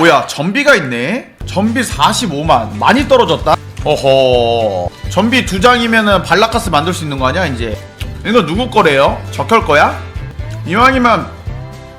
뭐야 전비가 있네? 전비 45만. 많이 떨어졌다? 어허. 전비 두 장이면은 발라카스 만들 수 있는 거 아니야 이제? 이거 누구 거래요? 적혈 거야? 이왕이면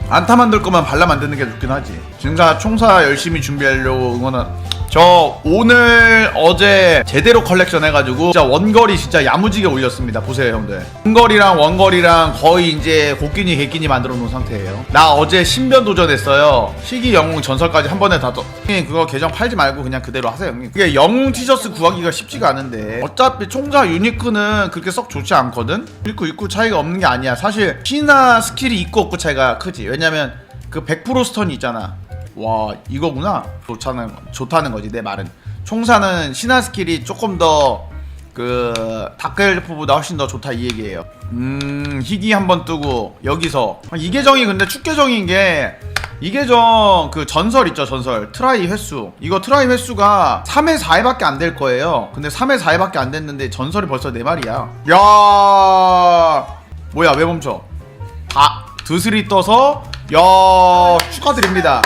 안타 만들 거면 발라 만드는 게 좋긴 하지. 증사 총사 열심히 준비하려고 응원한 저 오늘 어제 제대로 컬렉션 해가지고 진짜 원거리 진짜 야무지게 올렸습니다. 보세요 형들. 원거리랑 원거리랑 거의 이제 곡기니 개끼니 만들어 놓은 상태예요. 나 어제 신변 도전했어요. 희귀 영웅 전설까지 한 번에 다 떠. 형님 그거 계정 팔지 말고 그냥 그대로 하세요 형님. 그게 영웅 티셔츠 구하기가 쉽지가 않은데 어차피 총사 유니크는 그렇게 썩 좋지 않거든? 있고 있고 차이가 없는 게 아니야. 사실 키나 스킬이 있고 없고 차이가 크지. 왜냐면 그 100% 스턴이 있잖아 와 이거구나. 좋다는 좋다는 거지 내 말은. 총사는 신화 스킬이 조금 더 그 다크엘프보다 훨씬 더 좋다 이 얘기예요. 음 희귀 한번 뜨고 여기서. 이 계정이 근데 축계정인 게 이 계정 그 전설 있죠 전설. 트라이 횟수. 이거 트라이 횟수가 3회 4회밖에 안 될 거예요. 근데 3회 4회밖에 안 됐는데 전설이 벌써 4마리야. 야! 뭐야 왜 멈춰? 다 드슬이 떠서 야 축하드립니다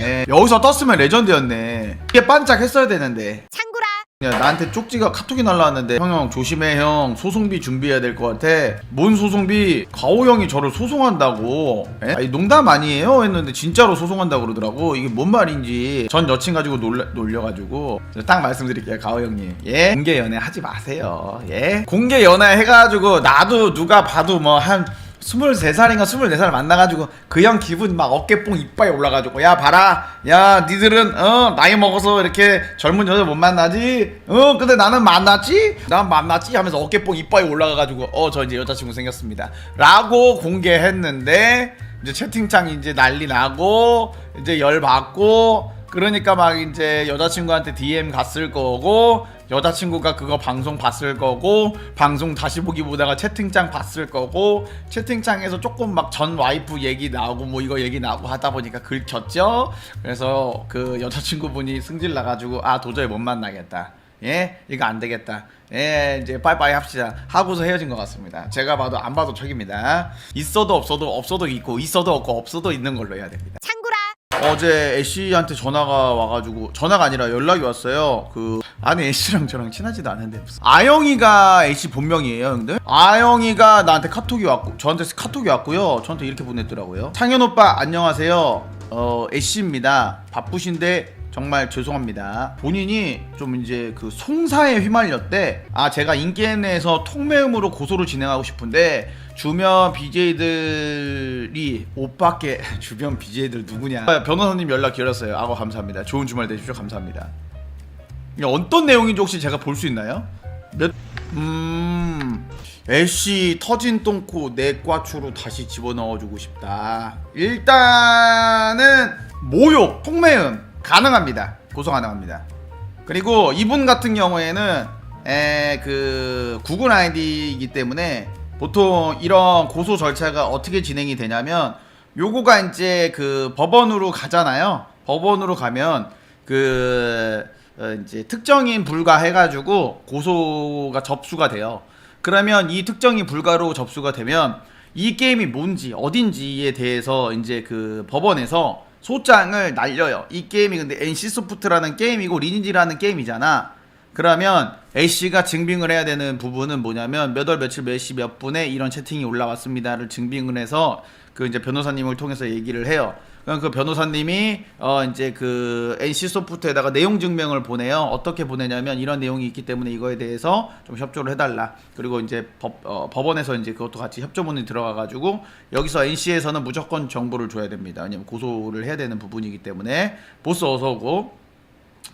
네, 여기서 떴으면 레전드였네. 이게 반짝했어야 되는데. 창구라 야, 나한테 쪽지가 카톡이 날라왔는데 형 형 조심해 형 소송비 준비해야 될 것 같아. 뭔 소송비? 가오 형이 저를 소송한다고. 에? 아니, 농담 아니에요? 했는데 진짜로 소송한다고 그러더라고. 이게 뭔 말인지 전 여친 가지고 놀려, 놀려가지고 딱 말씀드릴게요 가오 형님. 예? 공개 연애 하지 마세요. 예? 공개 연애 해가지고 나도 누가 봐도 뭐한 23살인가 24살 만나가지고 그 형 기분 막 어깨뽕 이빨이 올라가지고 야 봐라. 야 니들은 어 나이 먹어서 이렇게 젊은 여자 못 만나지? 어 근데 나는 만났지? 난 만났지? 하면서 어깨뽕 이빨이 올라가가지고 어 저 이제 여자친구 생겼습니다. 라고 공개했는데 이제 채팅창 이제 난리 나고 이제 열 받고 그러니까 막 이제 여자친구한테 DM 갔을 거고 여자친구가 그거 방송 봤을 거고 방송 다시 보기 보다가 채팅창 봤을 거고 채팅창에서 조금 막 전 와이프 얘기 나오고 뭐 이거 얘기 나오고 하다 보니까 긁혔죠? 그래서 그 여자친구분이 승질 나가지고 아 도저히 못 만나겠다. 예? 이거 안 되겠다. 예 이제 빠이빠이 합시다. 하고서 헤어진 것 같습니다. 제가 봐도 안 봐도 척입니다. 있어도 없어도 없어도 있고 있어도 없고 없어도 있는 걸로 해야 됩니다 어제 애쉬한테 전화가 와가지고 전화가 아니라 연락이 왔어요. 그 아니 애쉬랑 저랑 친하지도 않은데 무슨 아영이가 애쉬 본명이에요, 형들. 아영이가 나한테 카톡이 왔고 저한테 카톡이 왔고요. 저한테 이렇게 보냈더라고요. 창현 오빠 안녕하세요. 어 애쉬입니다. 바쁘신데 정말 죄송합니다. 본인이 좀 이제 그 송사에 휘말렸대. 아 제가 인기엔에서 통매음으로 고소를 진행하고 싶은데 주변 BJ들이 오빠께 주변 BJ들 누구냐? 아, 변호사님 연락 기다렸어요. 아고 감사합니다. 좋은 주말 되십시오. 감사합니다. 어떤 내용인지 혹시 제가 볼 수 있나요? 몇 음. 애쉬 터진 똥코 내 꽈추로 다시 집어넣어주고 싶다. 일단은 모욕, 통매음 가능합니다. 고소 가능합니다. 그리고 이분 같은 경우에는 에, 그 구글 아이디이기 때문에 보통 이런 고소 절차가 어떻게 진행이 되냐면 요거가 이제 그 법원으로 가잖아요. 법원으로 가면 그 어, 이제 특정인 불가 해가지고 고소가 접수가 돼요. 그러면 이 특정인 불가로 접수가 되면 이 게임이 뭔지 어딘지에 대해서 이제 그 법원에서 소장을 날려요. 이 게임이 근데 NC 소프트라는 게임이고 리니지라는 게임이잖아. 그러면 A씨가 증빙을 해야 되는 부분은 뭐냐면 몇 월 며칠 몇 시 몇 분에 이런 채팅이 올라왔습니다를 증빙을 해서 그 이제 변호사님을 통해서 얘기를 해요. 그럼 그 변호사님이 어 이제 그 NC 소프트에다가 내용 증명을 보내요. 어떻게 보내냐면 이런 내용이 있기 때문에 이거에 대해서 좀 협조를 해달라. 그리고 이제 법 어, 법원에서 이제 그것도 같이 협조문이 들어가가지고 여기서 NC에서는 무조건 정보를 줘야 됩니다. 왜냐면 고소를 해야 되는 부분이기 때문에 보스 어서 오고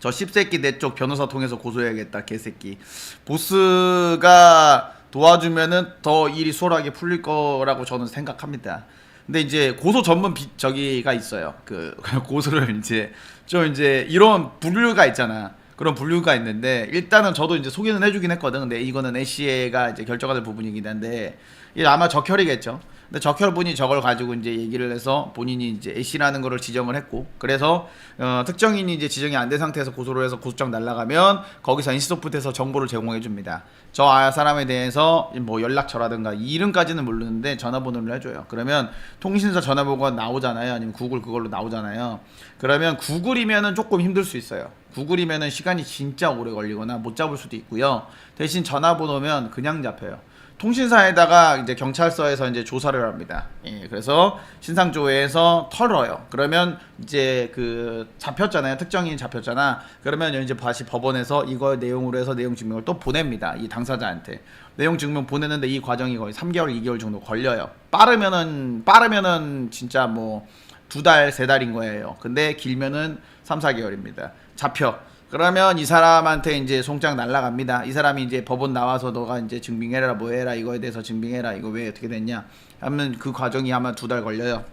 저 씹새끼 내 쪽 변호사 통해서 고소해야겠다 개새끼 보스가 도와주면은 더 일이 수월하게 풀릴 거라고 저는 생각합니다 근데 이제 고소 전문 비, 저기가 있어요 그 고소를 이제 좀 이제 이런 분류가 있잖아 그런 분류가 있는데 일단은 저도 이제 소개는 해주긴 했거든. 근데 이거는 애쉬가 이제 될 부분이긴 한데 아마 적혈이겠죠. 근데 적혈분이 저걸 가지고 이제 얘기를 해서 본인이 이제 애쉬라는 거를 지정을 했고 그래서 어, 특정인이 이제 지정이 안 된 상태에서 고소를 해서 고소장 날라가면 거기서 NC소프트에서 정보를 제공해 줍니다. 저 아- 사람에 대해서 뭐 연락처라든가 이름까지는 모르는데 전화번호를 해줘요. 그러면 통신사 전화번호가 나오잖아요. 아니면 구글 그걸로 나오잖아요. 그러면 구글이면은 조금 힘들 수 있어요. 구글이면은 시간이 진짜 오래 걸리거나 못 잡을 수도 있고요. 대신 전화번호면 그냥 잡혀요. 통신사에다가 이제 경찰서에서 이제 조사를 합니다. 예, 그래서 신상조회에서 털어요. 그러면 이제 그 잡혔잖아요. 특정인이 잡혔잖아. 그러면 이제 다시 법원에서 이거 내용으로 해서 내용 증명을 또 보냅니다. 이 당사자한테. 내용 증명 보내는데 이 과정이 거의 3개월, 2개월 정도 걸려요. 빠르면은 빠르면은 진짜 뭐 두 달, 세 달인 거예요. 근데 길면은 3, 4개월입니다. 잡혀. 그러면 이 사람한테 이제 송장 날라갑니다. 이 사람이 이제 법원 나와서 너가 이제 증빙해라 뭐 해라 이거에 대해서 증빙해라 이거 왜 어떻게 됐냐 하면 그 과정이 아마 두 달 걸려요.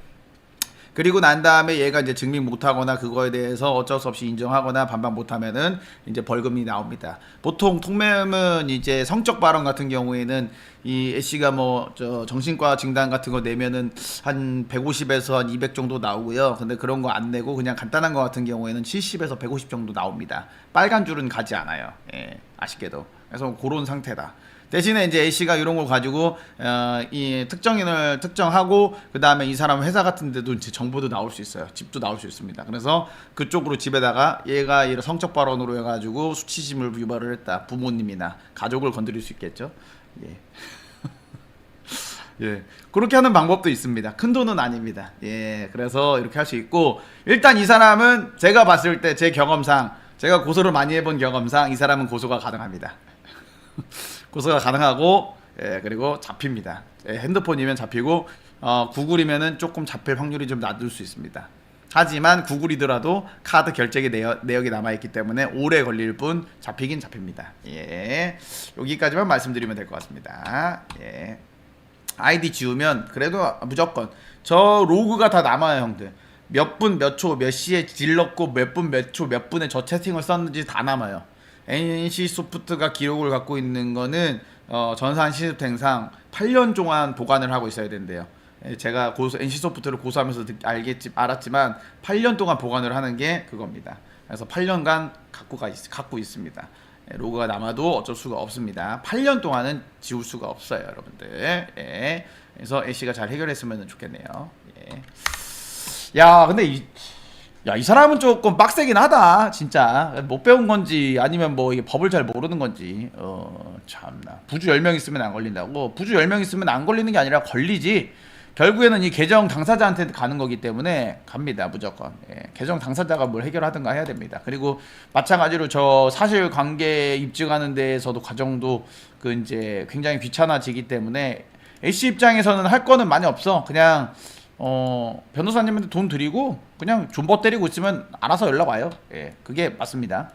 그리고 난 다음에 얘가 이제 증명 못하거나 그거에 대해서 어쩔 수 없이 인정하거나 반박 못하면은 이제 벌금이 나옵니다. 보통 통매음은 이제 성적 발언 같은 경우에는 이 애씨가 뭐 저 정신과 진단 같은 거 내면은 한 150에서 한 200 정도 나오고요. 근데 그런 거 안 내고 그냥 간단한 거 같은 경우에는 70에서 150 정도 나옵니다. 빨간 줄은 가지 않아요. 예, 아쉽게도. 그래서 그런 상태다. 대신에 이제 A 씨가 이런 걸 가지고 어, 이 특정인을 특정하고 그 다음에 이 사람 회사 같은데도 이제 정보도 나올 수 있어요. 집도 나올 수 있습니다. 그래서 그쪽으로 집에다가 얘가 이런 성적 발언으로 해가지고 수치심을 유발을 했다. 부모님이나 가족을 건드릴 수 있겠죠. 예. 예. 그렇게 하는 방법도 있습니다. 큰 돈은 아닙니다. 예. 그래서 이렇게 할 수 있고, 일단 이 사람은 제가 봤을 때 제 경험상, 제가 고소를 많이 해본 경험상 이 사람은 고소가 가능합니다. 고소가 가능하고, 예, 그리고 잡힙니다. 예, 핸드폰이면 잡히고, 어, 구글이면은 조금 잡힐 확률이 좀 낮을 수 있습니다. 하지만 구글이더라도 카드 결제기 내역, 내역 이 남아있기 때문에 오래 걸릴 뿐 잡히긴 잡힙니다. 예. 여기까지만 말씀드리면 될 것 같습니다. 예. 아이디 지우면 그래도 무조건 저 로그가 다 남아요 형들 몇 분 몇 초 몇 시에 질렀고 몇 분 몇 초몇 분에 저 채팅을 썼는지 다 남아요 NC 소프트가 기록을 갖고 있는 거는 어, 전산 시스템상 8년 동안 보관을 하고 있어야 된대요 예, 제가 고소, NC 소프트를 고소하면서 듣- 알겠지, 알았지만 8년 동안 보관을 하는 게 그겁니다 그래서 8년간 갖고 가 있, 갖고 있습니다 예, 로그가 남아도 어쩔 수가 없습니다. 8년 동안은 지울 수가 없어요, 여러분들. 예. 그래서 애쉬가 잘 해결했으면 좋겠네요. 예. 야, 근데 이, 야, 이 사람은 조금 빡세긴 하다, 진짜. 못 배운 건지, 아니면 뭐, 이게 법을 잘 모르는 건지. 어, 참나. 부주 10명 있으면 안 걸린다고? 부주 10명 있으면 안 걸리는 게 아니라 걸리지. 결국에는 이 계정 당사자한테 가는 거기 때문에 갑니다 무조건 예, 계정 당사자가 뭘 해결하든가 해야 됩니다 그리고 마찬가지로 저 사실 관계 입증하는 데에서도 과정도 그 이제 굉장히 귀찮아지기 때문에 A씨 입장에서는 할 거는 많이 없어 그냥 어 변호사님한테 돈 드리고 그냥 존버 때리고 있으면 알아서 연락 와요. 예 그게 맞습니다